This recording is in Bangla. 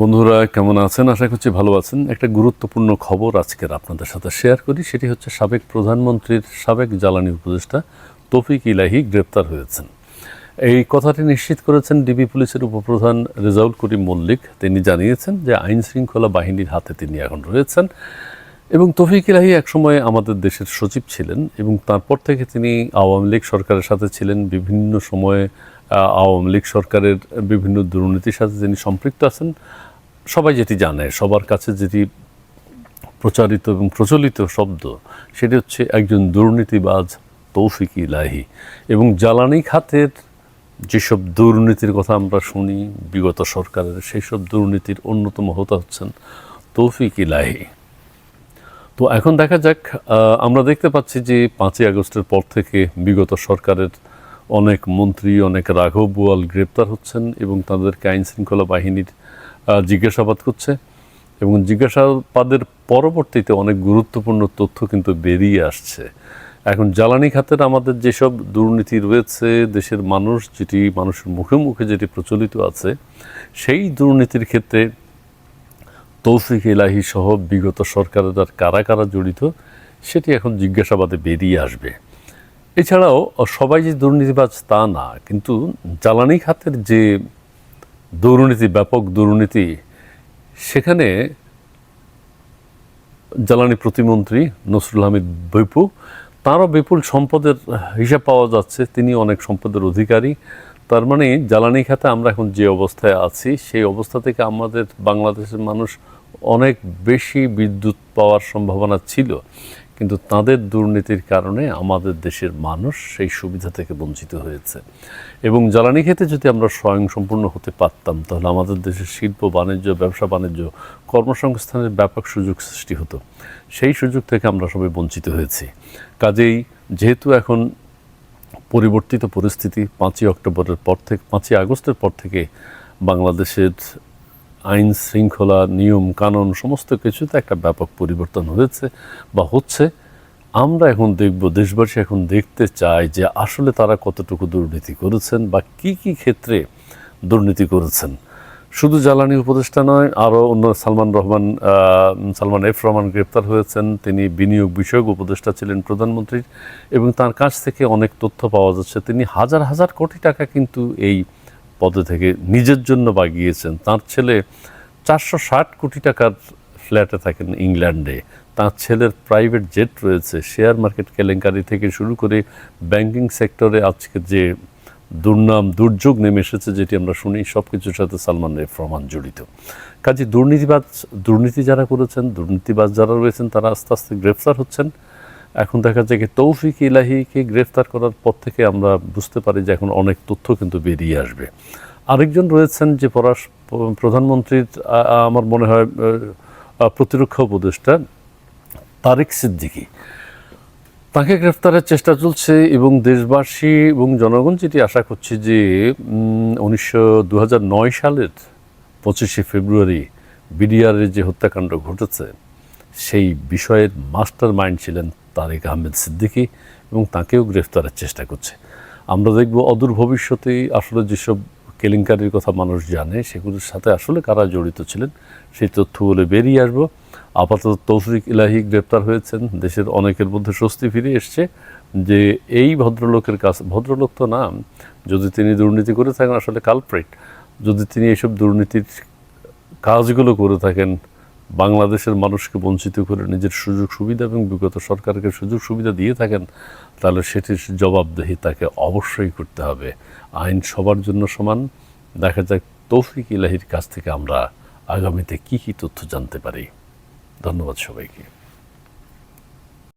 বন্ধুরা, কেমন আছেন? আশা করছি ভালো আছেন। একটা গুরুত্বপূর্ণ খবর আজকের আপনাদের সাথে শেয়ার করি, সেটি হচ্ছে সাবেক প্রধানমন্ত্রীর, সাবেক জ্বালানি উপদেষ্টা তৌফিক ইলাহি গ্রেপ্তার হয়েছেন। এই কথাটি নিশ্চিত করেছেন ডিবি পুলিশের উপপ্রধান রেজাউল করিম মল্লিক। তিনি জানিয়েছেন যে আইন শৃঙ্খলা বাহিনীর হাতে তিনি এখন রয়েছেন এবং তফিক ইলাহি একসময় আমাদের দেশের সচিব ছিলেন এবং তারপর থেকে তিনি আওয়ামী লীগ সরকারের সাথে ছিলেন বিভিন্ন সময়ে। আওয়ামী লীগ সরকারের বিভিন্ন দুর্নীতির সাথে যিনি সম্পৃক্ত আছেন, সবাই যেটি জানে, সবার কাছে যেটি প্রচারিত এবং প্রচলিত শব্দ, সেটি হচ্ছে একজন দুর্নীতিবাজ তৌফিক ইলাহি। এবং জ্বালানি খাতের যেসব দুর্নীতির কথা আমরা শুনি, বিগত সরকারের সেই সব দুর্নীতির অন্যতম হতা হচ্ছেন তৌফিক ইলাহি। তো এখন দেখা যাক আমরা দেখতে পাচ্ছি যে পাঁচই আগস্টের পর থেকে বিগত সরকারের অনেক মন্ত্রী, অনেক রাঘব বোয়াল গ্রেপ্তার হচ্ছেন এবং তাদেরকে আইন শৃঙ্খলা বাহিনীর জিজ্ঞাসাবাদ করছে এবং জিজ্ঞাসাবাদের পরবর্তীতে অনেক গুরুত্বপূর্ণ তথ্য কিন্তু বেরিয়ে আসছে। এখন জ্বালানি খাতের আমাদের যেসব দুর্নীতি রয়েছে, দেশের মানুষ যেটি, মানুষের মুখে মুখে যেটি প্রচলিত আছে, সেই দুর্নীতির ক্ষেত্রে তৌফিক এলাহি সহ বিগত সরকারের আর কারা কারা জড়িত, সেটি এখন জিজ্ঞাসাবাদে বেরিয়ে আসবে। এছাড়াও সবাই যে দুর্নীতিবাজ তা না, কিন্তু জ্বালানি খাতের যে দুর্নীতি, ব্যাপক দুর্নীতি, সেখানে জ্বালানি প্রতিমন্ত্রী নসরুল হামিদ বৈপু, তারও বিপুল সম্পদের হিসাব পাওয়া যাচ্ছে। তিনি অনেক সম্পদের অধিকারী। তার মানে জ্বালানি খাতে আমরা এখন যে অবস্থায় আছি, সেই অবস্থা থেকে আমাদের বাংলাদেশের মানুষ অনেক বেশি বিদ্যুৎ পাওয়ার সম্ভাবনা ছিল। কিন্তু তাদের দুর্নীতির কারণে আমাদের দেশের মানুষ সেই সুবিধা থেকে বঞ্চিত হয়েছে। এবং জ্বালানি ক্ষেত্রে যদি আমরা স্বয়ংসম্পূর্ণ হতে পারতাম, তাহলে আমাদের দেশের শিল্প, বাণিজ্য, ব্যবসা, বাণিজ্য, কর্মসংস্থানের ব্যাপক সুযোগ সৃষ্টি হতো। সেই সুযোগ থেকে আমরা সবাই বঞ্চিত হয়েছি। কাজেই যেহেতু এখন পরিবর্তিত পরিস্থিতি, পাঁচই অক্টোবরের পর থেকে পাঁচই আগস্টের পর থেকে বাংলাদেশের আইন শৃঙ্খলা, নিয়ম, কানুন, সমস্ত কিছুতে একটা ব্যাপক পরিবর্তন হয়েছে বা হচ্ছে। আমরা এখন দেখব, দেশবাসী এখন দেখতে চায় যে আসলে তারা কতটুকু দুর্নীতি করেছেন বা কি কি ক্ষেত্রে দুর্নীতি করেছেন। শুধু জ্বালানি উপদেষ্টা নয়, আরও অন্য সালমান রহমান সালমান এফ রহমান গ্রেপ্তার হয়েছেন। তিনি বিনিয়োগ বিষয়ক উপদেষ্টা ছিলেন প্রধানমন্ত্রীর এবং তার কাছ থেকে অনেক তথ্য পাওয়া যাচ্ছে। তিনি হাজার হাজার কোটি টাকা কিন্তু এই পদে থেকে নিজের জন্য বাগিয়েছেন। তার ছেলে চারশো ষাট কোটি টাকার ফ্ল্যাটে থাকেন ইংল্যান্ডে। তার ছেলের প্রাইভেট জেট রয়েছে। শেয়ার মার্কেট কেলেঙ্কারি থেকে শুরু করে ব্যাংকিং সেক্টরে আজকে যে দুর্নাম, দুর্যোগ নেমে এসেছে যেটি আমরা শুনি সব কিছুর সাথে সালমান রহমান জড়িত। কাজে দুর্নীতিবাজ, দুর্নীতি যারা করেছেন, দুর্নীতিবাজ যারা রয়েছেন, তারা আস্তে আস্তে গ্রেফতার হচ্ছেন। এখন দেখা যায় কি তৌফিক ইলাহিকে গ্রেফতার করার পর থেকে আমরা বুঝতে পারি যে এখন অনেক তথ্য কিন্তু বেরিয়ে আসবে। আরেকজন রয়েছেন যে পরাশ প্রধানমন্ত্রীর আমার মনে হয় প্রতিরক্ষা উপদেষ্টা তারেক সিদ্দিকী। তাকে গ্রেফতারের চেষ্টা চলছে এবং দেশবাসী এবং জনগণ যেটি আশা করছে যে উনিশশো সালের পঁচিশে ফেব্রুয়ারি বিডিআরের যে হত্যাকাণ্ড ঘটেছে, সেই বিষয়ের মাস্টার মাইন্ড ছিলেন তারেক আহমেদ সিদ্দিকী এবং তাকেও গ্রেফতারের চেষ্টা করছে। আমরা দেখব অদূর ভবিষ্যতেই আসলে যেসব কেলেঙ্কারির কথা মানুষ জানে, সেগুলোর সাথে আসলে কারা জড়িত ছিলেন, সেই তথ্যগুলো বেরিয়ে আসব। আপাতত তৌফিক ইলাহি গ্রেপ্তার হয়েছেন, দেশের অনেকের মধ্যে স্বস্তি ফিরে এসছে যে এই ভদ্রলোকের কাছ, ভদ্রলোক তো না, যদি তিনি দুর্নীতি করে থাকেন, আসলে কালপ্রেট যদি তিনি এইসব দুর্নীতির কাজগুলো করে থাকেন বাংলাদেশের মানুষকে বঞ্চিত করে নিজের সুযোগ সুবিধা এবং বিগত সরকারকে সুযোগ সুবিধা দিয়ে থাকেন, তাহলে সেটির জবাবদেহি তাকে অবশ্যই করতে হবে। আইন সবার জন্য সমান। দেখা যাক তৌফিক ইলাহির কাছ থেকে আমরা আগামীতে কি কি তথ্য জানতে পারি। ধন্যবাদ সবাইকে।